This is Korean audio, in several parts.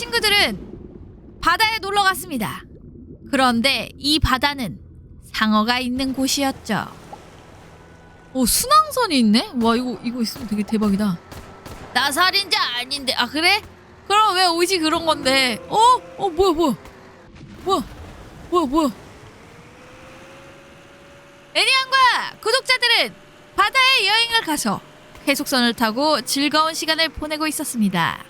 친구들은 바다에 놀러 갔습니다. 그런데 이 바다는 상어가 있는 곳이었죠. 오 순항선이 있네? 와 이거 이거 있으면 되게 대박이다. 나 살인자 아닌데 아 그래? 그럼 왜 옷이 그런 건데? 어? 어 뭐야 뭐야 뭐야 뭐야 뭐야 애니안과 구독자들은 바다에 여행을 가서 해속선을 타고 즐거운 시간을 보내고 있었습니다.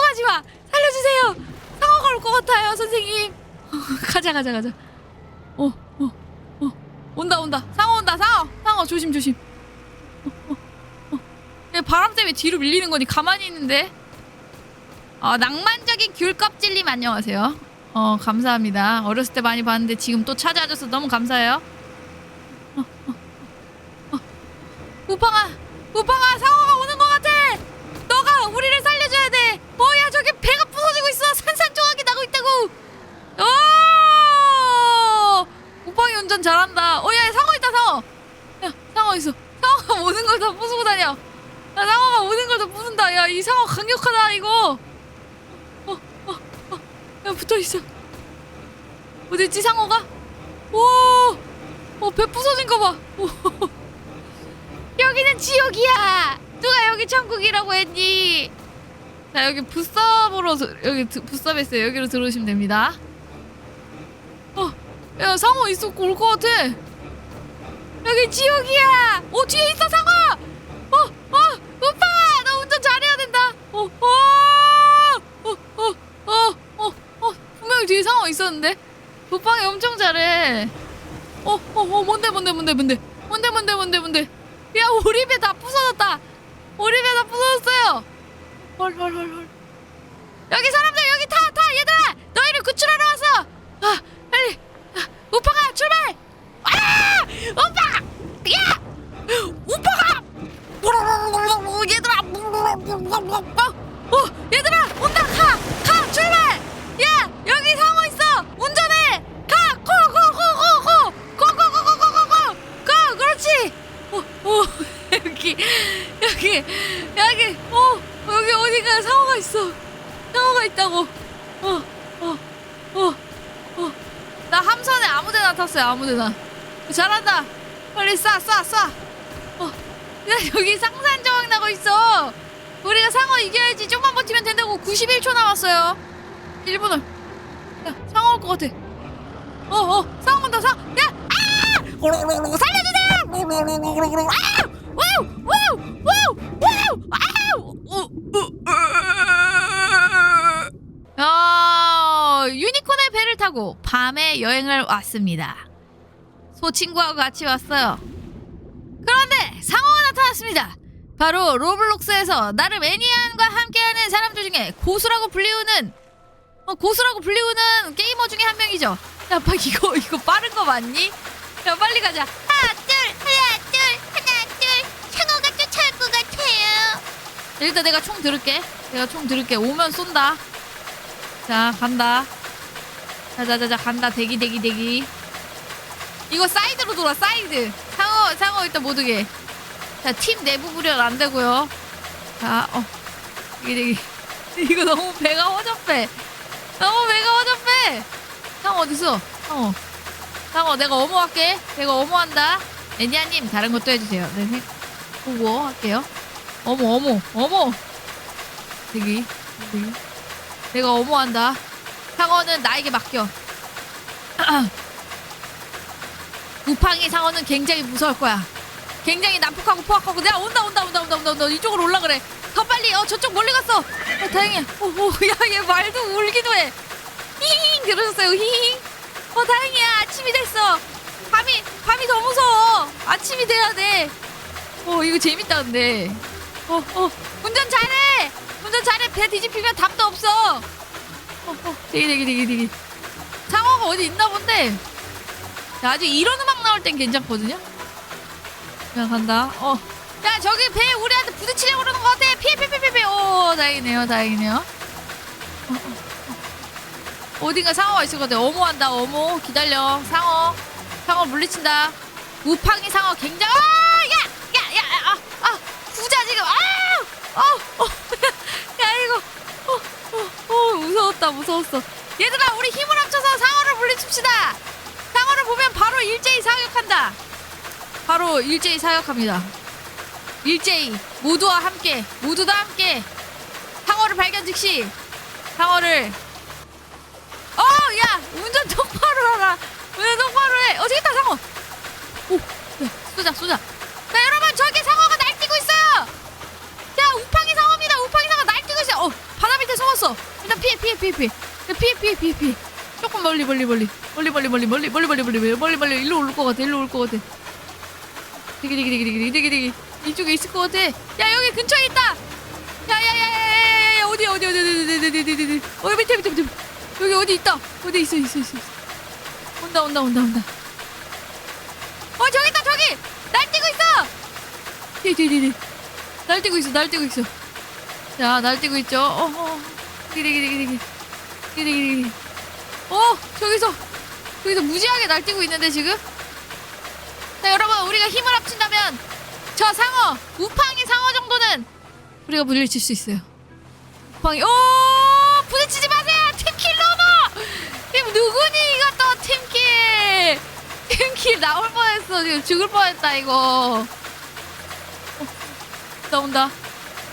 가지 마. 살려주세요. 상어가 올 것 같아요 선생님. 가자 가자 가자. 어 어, 어. 온다 온다. 상어 온다 상어. 상어 조심 조심. 야, 바람 때문에 뒤로 밀리는 거니 가만히 있는데. 어, 낭만적인 귤 껍질님 안녕하세요. 어 감사합니다. 어렸을 때 많이 봤는데 지금 또 찾아줘서 너무 감사해요 어, 어, 어. 우팡아 우팡아 상어가 오는 것 같아 너가 우리를 살려줘야 돼 뭐야 저기 배가 부서지고 있어 산산조각이 나고 있다고 오 우팡이 운전 잘한다 어야 상어 있다 상어 야 상어 있어 상어가 오는 걸다 부수고 다녀 야 상어가 오는 걸다 부순다 야 이 상어 강력하다 이거 어, 어, 어. 야 붙어 있어 어딨지 상어가 오, 어, 배 부서진 거 봐. 오. 여기는 지옥이야. 누가 여기 천국이라고 했니? 자 여기 부스업으로 들- 여기 드- 부스업 있어요. 여기로 들어오시면 됩니다. 어, 야 상어 있었고 올것 같아. 여기 지옥이야. 오 뒤에 있어 상어. 어, 어, 오빠 나 운전 잘해야 된다. 어, 어, 어, 어, 어, 어, 어, 분명히 뒤에 상어 있었는데. 오빠가 엄청 잘해. 어, 어, 어, 뭔데, 뭔데, 뭔데, 뭔데, 뭔데, 뭔데, 뭔데, 뭔데. 야, 우리 배 다 부서졌다. 우리 배 다 부서졌어요. 헐, 헐, 헐, 헐. 여기 사람들 있다고. 어, 어, 어, 어. 나 함선에 아무데나 탔어요. 아무데나. 잘한다. 빨리 쏴, 쏴, 쏴. 어, 야 여기 상산 저항 나고 있어. 우리가 상어 이겨야지. 좀만 버티면 된다고. 91초 남았어요. 1분을. 야, 상어 올 것 같아. 어, 어, 상어 온다, 상어. 야, 아! 살려주세요! 아! 와우! 와우! 와우! 와우! 아우! 어, 어, 어. 어, 유니콘의 배를 타고 밤에 여행을 왔습니다. 소친구하고 같이 왔어요. 그런데 상어가 나타났습니다. 바로 로블록스에서 나름 애니안과 함께하는 사람들 중에 고수라고 불리우는 어, 고수라고 불리우는 게이머 중에 한 명이죠. 야, 봐 이거 이거 빠른 거 맞니? 야, 빨리 가자. 하나, 둘, 하나, 둘, 하나, 둘. 상어가 쫓아올 것 같아요. 일단 내가 총 들을게. 내가 총 들을게. 오면 쏜다. 자, 간다. 자자자자 간다. 대기 대기 대기. 이거 사이드로 돌아. 사이드. 상어 상어 일단 못 오게. 자, 팀 내부 불연 안 되고요. 자, 어. 대기 대기. 이거 너무 배가 허접해. 너무 배가 허접해. 상어 어딨어? 상어. 상어 내가 어머 할게. 내가 어머 한다. 애니아님 다른 것도 해주세요. 네, 생- 보고 할게요. 어머 어머 어머. 대기 대기. 내가 어머한다. 상어는 나에게 맡겨. 우팡이 상어는 굉장히 무서울 거야. 굉장히 난폭하고 포악하고 내가 온다 온다 온다 온다 온다 온다 이쪽으로 올라 그래. 더 빨리 어 저쪽 멀리 갔어. 어, 다행이야. 오야얘 말도 울기도 해. 히힝 들으셨어요 히힝. 어 다행이야 아침이 됐어. 밤이 밤이 더 무서워. 아침이 돼야 돼. 어 이거 재밌다 근데. 어, 어. 운전 잘해! 운전 잘해! 배 뒤집히면 답도 없어! 어, 어. 되게, 되게, 되게, 되게. 상어가 어디 있나 본데? 야, 아주 이런 음악 나올 땐 괜찮거든요? 야, 간다. 어. 야, 저기 배 우리한테 부딪히려고 그러는 것 같아! 피해, 피해, 피해, 피해! 오, 다행이네요, 다행이네요. 어, 어, 어. 어딘가 상어가 있을 것 같아. 어모한다, 어모. 기다려. 상어. 상어 물리친다. 우팡이 상어 굉장히, 아! 야! 야, 야, 아, 아! 부자 지금, 아! 어, 어. 야. 어, 어, 어, 무서웠다, 무서웠어. 얘들아, 우리 힘을 합쳐서 상어를 물리칩시다! 상어를 보면 바로 일제히 사격한다! 바로 일제히 사격합니다. 일제히 모두와 함께 모두 다 함께 상어를 발견 즉시 상어를 어 야 운전 똑바로 하라 운전 똑바로 해 어, 저기 있다 상어 오 야, 쏘자 쏘자 자 여러분 저기 상어가 날뛰고 있어요 야 우팡이 상어입니다 우팡이 상어 날뛰고 있어요 어 바다 밑에 숨었어 일단 피해 피해 피해 피해 야, 피해 피해 피해 피해 조금 멀리 멀리 멀리 멀리 멀리 멀리 멀리 멀리 멀리 멀리 멀리 멀리 일로 올 것 같아 일로 올 것 같아 되게 되게 되게 되게 되게 되게 이쪽에 있을 것 같아. 야 여기 근처에 있다. 야야야야야야 어디 어디 어디 어디 어디 어디 어디 어디 어디 어 밑에 밑에 밑에 여기 어디 있다. 어디 있어 있어. 있어. 온다 온다 온다 온다. 어 저기 있다 저기 날뛰고 있어. 뒤뒤뒤뒤 날뛰고 있어 날뛰고 있어. 자 날뛰고 있죠. 되게 되게 되게 되게 되게 되게 되게 어 저기서 저기서 무지하게 날뛰고 있는데 지금. 자 여러분 우리가 힘을 합친다면 저 상어 우팡이 상어 정도는 우리가 물리칠 수 있어요. 우팡이 오 부딪히지 마세요! 팀킬 로너 지금 누구니 이것도 팀킬! 팀킬 나올 뻔했어 지금 죽을 뻔했다 이거. 어, 나온다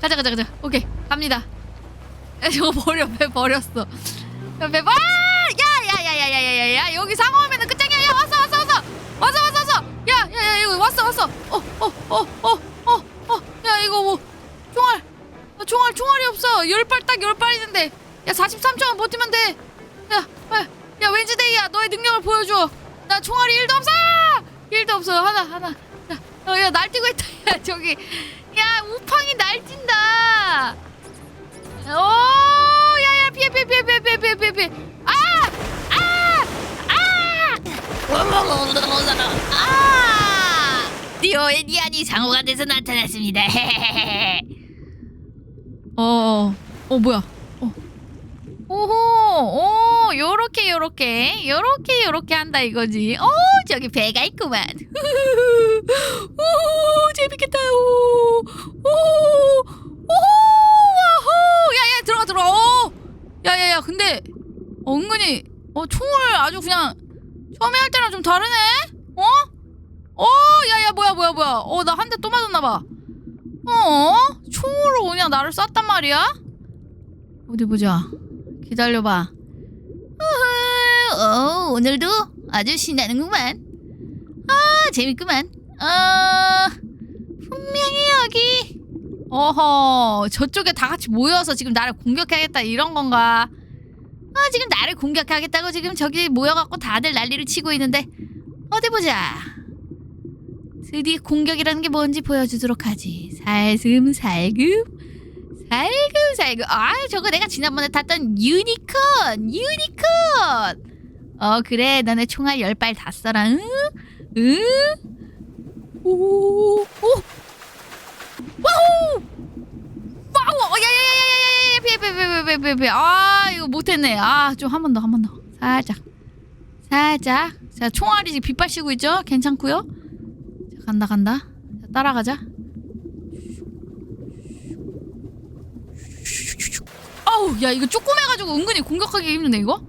가자 가자 가자 오케이 갑니다 야, 저거 버려 배 버렸어 배 버려 야야야야야야야 여기 상어면은 끝장이야 야 왔어 왔어 왔어 왔어 왔어 왔어 야야야 이거 왔어 왔어 어어어어어어야 이거 뭐 총알 아, 총알 총알이 없어 열발딱열발 있는데 야 43초만 버티면 돼야야 야, 야 대야 너의 능력을 보여줘 나 총알이 1도 없어 1도 없어 하나 하나 야야 날뛰고 있다 야 저기 야 우팡이 날뛴다. 오 야야 피해 피해 피해 피해 피해 피해 피해. 아. 아아아. 디오에디안이 장어가 돼서 나타났습니다. 어, 어, 어, 뭐야? 어. 오호 오. 요렇게 요렇게 요렇게 요렇게 한다 이거지. 어 저기 배가 있구만. 오 재밌겠다. 오오오 야야 들어가 들어가. 어 야야야 근데 어, 은근히 어 총을 아주 그냥 처음에 할 때랑 좀 다르네? 어? 어 야야 뭐야 뭐야 뭐야. 어 나 한 대 또 맞았나 봐. 어? 총으로 그냥 나를 쐈단 말이야? 어디 보자. 기다려봐. 우후, 어, 오늘도 아주 신나는구만. 아, 재밌구만. 아, 분명히 여기. 어허, 저쪽에 다 같이 모여서 지금 나를 공격하겠다 이런 건가? 아, 지금 나를 공격하겠다고 지금 저기 모여갖고 다들 난리를 치고 있는데 어디 보자. 드디어 공격이라는 게 뭔지 보여주도록 하지. 살금살금. 살금살금 아 저거 내가 지난번에 탔던 유니콘 유니콘. 어 그래. 너네 총알 열 발 다 써라. 응? 응? 오오 와우! 와우! 어, 피해 피해 피해 아 이거 못했네. 아 좀 한 번 더 한 번 더. 살짝. 살짝. 자 총알이 지금 빗발 치고 있죠? 괜찮고요? 자 간다 간다. 자, 따라가자 아우 야 이거 조그매가지고 은근히 공격하기 힘드네 이거?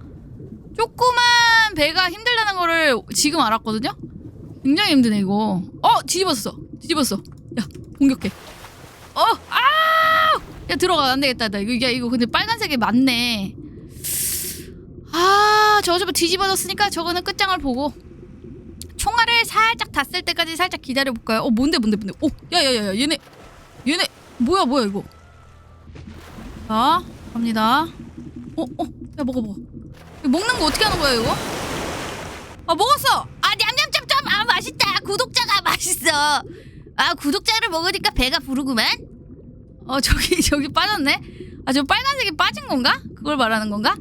조그만 배가 힘들다는 거를 지금 알았거든요? 굉장히 힘드네 이거. 어 뒤집었어. 뒤집었어. 야 공격해. 어 아우! 야 들어가. 안 되겠다 나 이거. 야 이거 근데 빨간색이 맞네. 아 저거 좀 뒤집어졌으니까 저거는 끝장을 보고. 총알을 살짝 닿을 때까지 살짝 기다려 볼까요? 어 뭔데 뭔데 뭔데? 오 야야야야 얘네. 얘네. 뭐야 뭐야 이거? 자 갑니다. 어 어 야 먹어 먹어. 이거 먹는 거 어떻게 하는 거야 이거? 아 먹었어. 아 냠냠쩝쩝 아 맛있다 구독자가 맛있어 아 구독자를 먹으니까 배가 부르구만 어 저기 저기 빠졌네. 아 저 빨간색이 빠진 건가? 그걸 말하는 건가?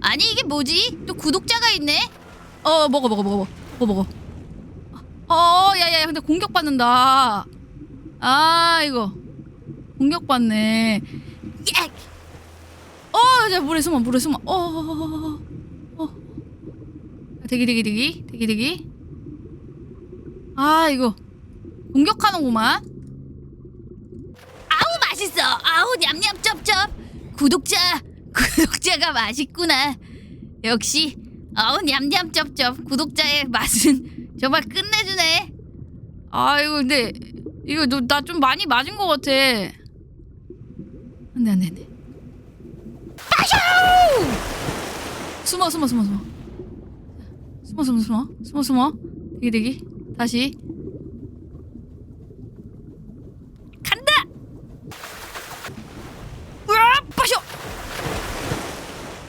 아니 이게 뭐지 또 구독자가 있네 어 먹어 먹어 먹어 먹어 먹어. 어 야 야 야 근데 공격 받는다. 아 이거 공격 받네. 야 어, 자 물에 숨어, 물에 숨어. 어, 어, 어, 어. 대기, 대기, 대기, 대기, 대기. 아, 이거 공격하는구만. 아우 맛있어 아우 냠냠 쩝쩝 구독자 구독자가 맛있구나 역시 아우 냠냠 쩝쩝 구독자의 맛은 정말 끝내주네 아, 이거 근데 이거 나 좀 많이 맞은 것 같아. 안돼, 안돼, 안돼. 숨어, 숨어, 숨어, 숨어. 숨어, 숨어, 숨어, 숨어, 숨어. 대기, 대기. 다시. 간다 으아, 빠셔.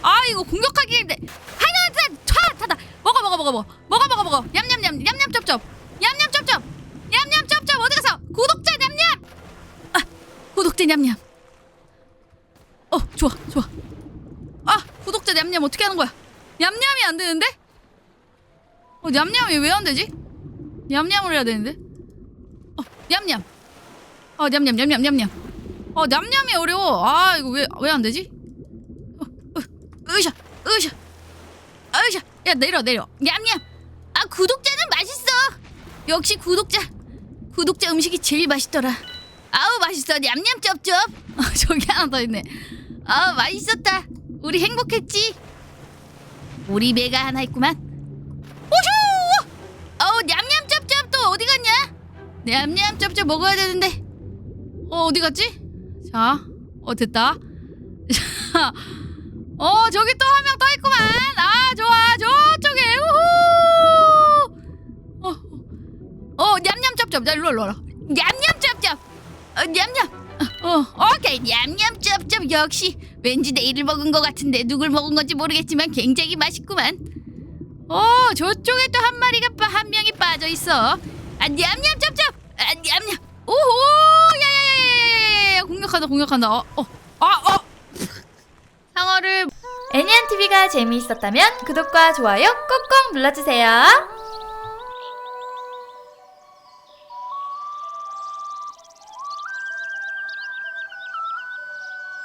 아, 이거 공격하기 힘들. 하나, 차, 타다. 먹어, 먹어, 먹어, 먹어, 먹어, 먹어, 먹어. 냠냠냠, 냠냠 쩝쩝, 냠냠 쩝쩝, 냠냠 쩝쩝. 어디 가서 구독자 냠냠. 아, 구독자 냠냠. 어, 좋아, 좋아. 아, 구독자 냠냠 어떻게 하는 거야? 냠냠이 안 되는데? 어, 냠냠이 왜 안 되지? 냠냠을 해야 되는데. 어, 냠냠. 어, 냠냠, 냠냠, 냠냠. 어, 냠냠이 어려워. 아, 이거 왜 왜 안 되지? 어, 어, 으쌰, 으쌰, 으쌰. 야 내려, 내려. 냠냠. 아 구독자는 맛있어 역시 구독자 구독자 음식이 제일 맛있더라 아우 맛있어 냠냠 쩝쩝 어, 저기 하나 더 있네. 아 맛있었다 우리 행복했지 우리 배가 하나 있구만 오쇼 어우 냠냠 쩝쩝 또 어디 갔냐 냠냠 쩝쩝 먹어야 되는데 어, 어디 갔지? 자, 어 됐다. 자, 어 저기 또 한명떠 있구만. 아 좋아, 저쪽에 우후. 어, 어, 어 냠냠 쩝쩝. 자 일로 와, 일로 와. 냠냠 쩝쩝 어, 냠냠 어, 오케이 냠냠 쩝쩝 역시 왠지 내일을 먹은 것 같은데 누굴 먹은 건지 모르겠지만 굉장히 맛있구만 어 저쪽에 또 한 마리가 빠, 한 명이 빠져 있어. 아 냠냠 쩝쩝 아 냠냠 오호, 야야야야야야, 공격한다, 공격한다. 어, 어, 아, 어. 상어를 애니안 TV가 재미있었다면 구독과 좋아요 꼭꼭 눌러주세요.